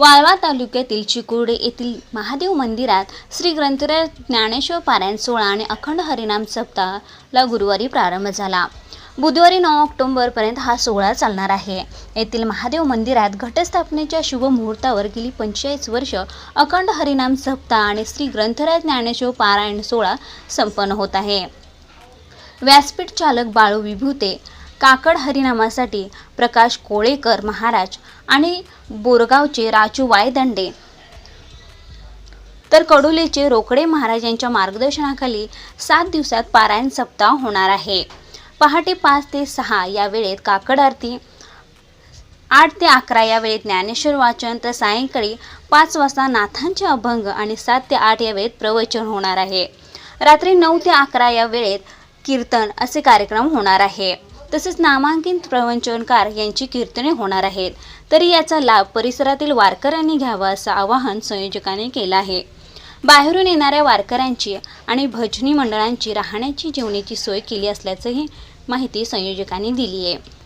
वाळवा तालुक्यातील चिकुर्डे येथील महादेव मंदिरात श्री ग्रंथराज ज्ञानेश्वर पारायण सोहळा आणि अखंड हरिनाम सप्ताहाला गुरुवारी प्रारंभ झाला. बुधवारी नऊ ऑक्टोबरपर्यंत हा सोहळा चालणार आहे. येथील महादेव मंदिरात घटस्थापनेच्या शुभमुहूर्तावर गेली पंचेचाळीस वर्ष अखंड हरिनाम सप्ताह आणि श्री ग्रंथराज ज्ञानेश्वर पारायण सोहळा संपन्न होत आहे. व्यासपीठ चालक बाळू विभूते काकड हरिनामासाठी प्रकाश कोळेकर महाराज आणि बोरगावचे राजू वायदंडे. तर कडोलीचे रोकडे महाराज यांच्या मार्गदर्शनाखाली सात दिवसात पारायण सप्ताह होणार आहे. पहाटे पाच ते सहा या वेळेत काकड आरती आठ ते अकरा या वेळेत ज्ञानेश्वर वाचन तर सायंकाळी पाच वाजता नाथांचे अभंग आणि सात ते आठ या वेळेत प्रवचन होणार आहे. रात्री नऊ ते अकरा या वेळेत कीर्तन असे कार्यक्रम होणार आहे. तसेच नामांकित प्रवचनकार यांची कीर्तने होणार आहेत. तरी याचा लाभ परिसरातील वारकऱ्यांनी घ्यावा असं आवाहन संयोजकांनी केलं आहे. बाहेरून येणाऱ्या वारकऱ्यांची आणि भजनी मंडळांची राहण्याची जेवणाची सोय केली असल्याचंही माहिती संयोजकांनी दिली आहे